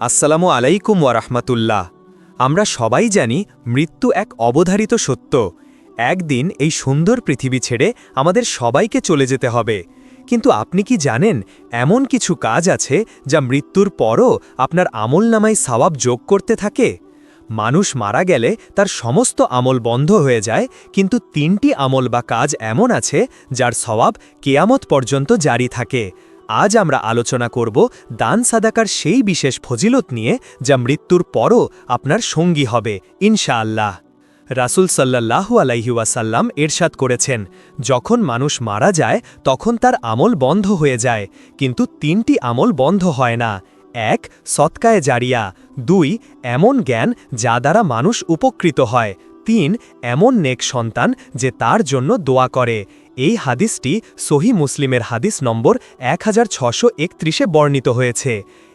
আসসালামু আলাইকুম ওয়ারাহমাতুল্লাহ আমরা সবাই জানি মৃত্যু এক অবধারিত সত্য। একদিন এই সুন্দর পৃথিবী ছেড়ে আমাদের সবাইকে চলে যেতে হবে। কিন্তু আপনি কি জানেন, এমন কিছু কাজ আছে যা মৃত্যুর পরও আপনার আমল নামায় সওয়াব যোগ করতে থাকে? মানুষ মারা গেলে তার সমস্ত আমল বন্ধ হয়ে যায়, কিন্তু তিনটি আমল বা কাজ এমন আছে যার সওয়াব কেয়ামত পর্যন্ত জারি থাকে। আজ আমরা আলোচনা করব দান সাদাকার সেই বিশেষ ফজিলত নিয়ে যা মৃত্যুর পরও আপনার সঙ্গী হবে, ইনশাআল্লাহ। রাসুল সাল্লাল্লাহু আলাইহিওয়াসাল্লাম এরশাদ করেছেন, যখন মানুষ মারা যায়, তখন তার আমল বন্ধ হয়ে যায়, কিন্তু তিনটি আমল বন্ধ হয় না। এক, সৎকায় জারিয়া। দুই, এমন জ্ঞান যা দ্বারা মানুষ উপকৃত হয়। তিন, এমন নেক সন্তান যে তার জন্য দোয়া করে। এই হাদিসটি সহি মুসলিমের হাদিস নম্বর এক হাজার বর্ণিত হয়েছে।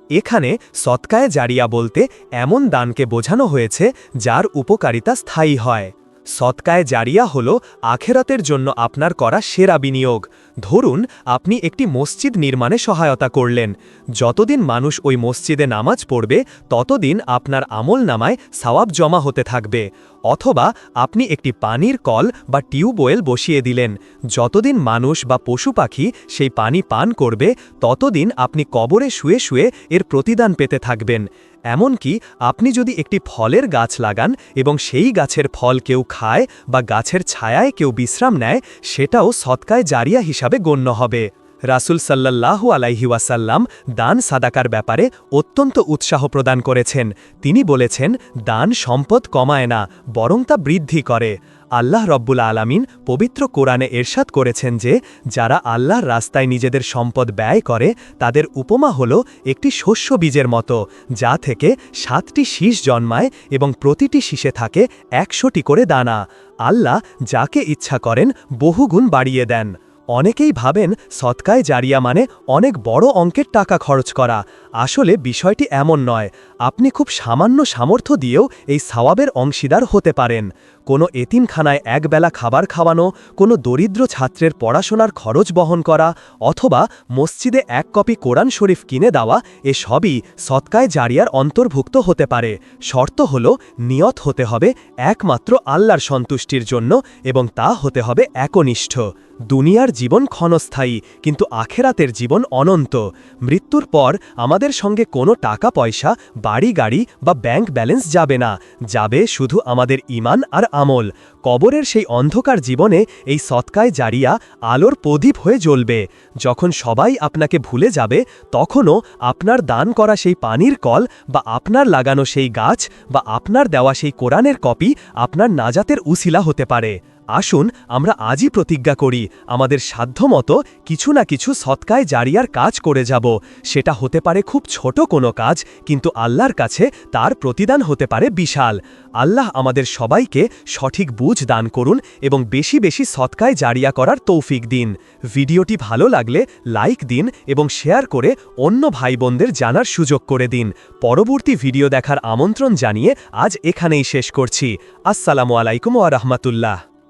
এখানে সৎকায় জারিয়া বলতে এমন দানকে বোঝানো হয়েছে যার উপকারিতা স্থায়ী হয়। সৎকায় জারিয়া হল আখেরাতের জন্য আপনার করা সেরা বিনিয়োগ। ধরুন, আপনি একটি মসজিদ নির্মাণে সহায়তা করলেন। যতদিন মানুষ ওই মসজিদে নামাজ পড়বে, ততদিন আপনার আমল নামায় সওয়াব জমা হতে থাকবে। অথবা, আপনি একটি পানির কল বা টিউবওয়েল বসিয়ে দিলেন। যতদিন মানুষ বা পশু পাখি সেই পানি পান করবে, ততদিন আপনি কবরে শুয়ে শুয়ে এর প্রতিদান পেতে থাকবেন। এমনকি আপনি যদি একটি ফলের গাছ লাগান এবং সেই গাছের ফল কেউ খায় বা গাছের ছায়ায় কেউ বিশ্রাম নেয়, সেটাও সৎকায় জারিয়া হিসাবে গণ্য হবে। রাসুল সাল্লাল্লাহু আলাইহি ওয়াসাল্লাম দান সাদাকার ব্যাপারে অত্যন্ত উৎসাহ প্রদান করেছেন। তিনি বলেছেন, দান সম্পদ কমায় না, বরং তা বৃদ্ধি করে। আল্লাহ রব্বুল আলামিন পবিত্র কোরআনে এরশাদ করেছেন যে, যারা আল্লাহর রাস্তায় নিজেদের সম্পদ ব্যয় করে, তাদের উপমা হল একটি শস্য বীজের মতো, যা থেকে সাতটি শীষ জন্মায় এবং প্রতিটি শীষে থাকে একশোটি করে দানা। আল্লাহ যাকে ইচ্ছা করেন বহুগুণ বাড়িয়ে দেন। অনেকেই ভাবেন সৎকায় জারিয়া মানে অনেক বড় অঙ্কের টাকা খরচ করা। আসলে বিষয়টি এমন নয়, আপনি খুব সামান্য সামর্থ্য দিয়েও এই সাওয়াবের অংশীদার হতে পারেন। কোনো এতিমখানায় একবেলা খাবার খাওয়ানো, কোনো দরিদ্র ছাত্রের পড়াশোনার খরচ বহন করা, অথবা মসজিদে এক কপি কোরআন শরীফ কিনে দেওয়া এ সবই সৎকায় জারিয়ার অন্তর্ভুক্ত হতে পারে। শর্ত হল, নিয়ত হতে হবে একমাত্র আল্লাহর সন্তুষ্টির জন্য এবং তা হতে হবে একনিষ্ঠ। দুনিয়ার জীবন ক্ষণস্থায়ী, কিন্তু আখেরাতের জীবন অনন্ত। মৃত্যুর পর আমাদের সঙ্গে কোনো টাকা পয়সা বাড়ি গাড়ি বা ব্যাংক ব্যালেন্স যাবে না। যাবে শুধু আমাদের ইমান আর আমল। কবরের সেই অন্ধকার জীবনে এই সৎকায় জারিয়া আলোর প্রদীপ হয়ে জ্বলবে। যখন সবাই আপনাকে ভুলে যাবে, তখনও আপনার দান করা সেই পানির কল বা আপনার লাগানো সেই গাছ বা আপনার দেওয়া সেই কোরআনের কপি আপনার নাজাতের উসিলা হতে পারে। আসুন, আমরা আজই প্রতিজ্ঞা করি, আমাদের সাধ্যমতো কিছু না কিছু সৎকায় জারিয়ার কাজ করে যাব। সেটা হতে পারে খুব ছোট কোনো কাজ, কিন্তু আল্লাহর কাছে তার প্রতিদান হতে পারে বিশাল। আল্লাহ আমাদের সবাইকে সঠিক বুঝ দান করুন এবং বেশি বেশি সৎকায় জারিয়া করার তৌফিক দিন। ভিডিওটি ভালো লাগলে লাইক দিন এবং শেয়ার করে অন্য ভাই বোনদের জানার সুযোগ করে দিন। পরবর্তী ভিডিও দেখার আমন্ত্রণ জানিয়ে আজ এখানেই শেষ করছি। আসসালামু আলাইকুম ওয়া রাহমাতুল্লাহ।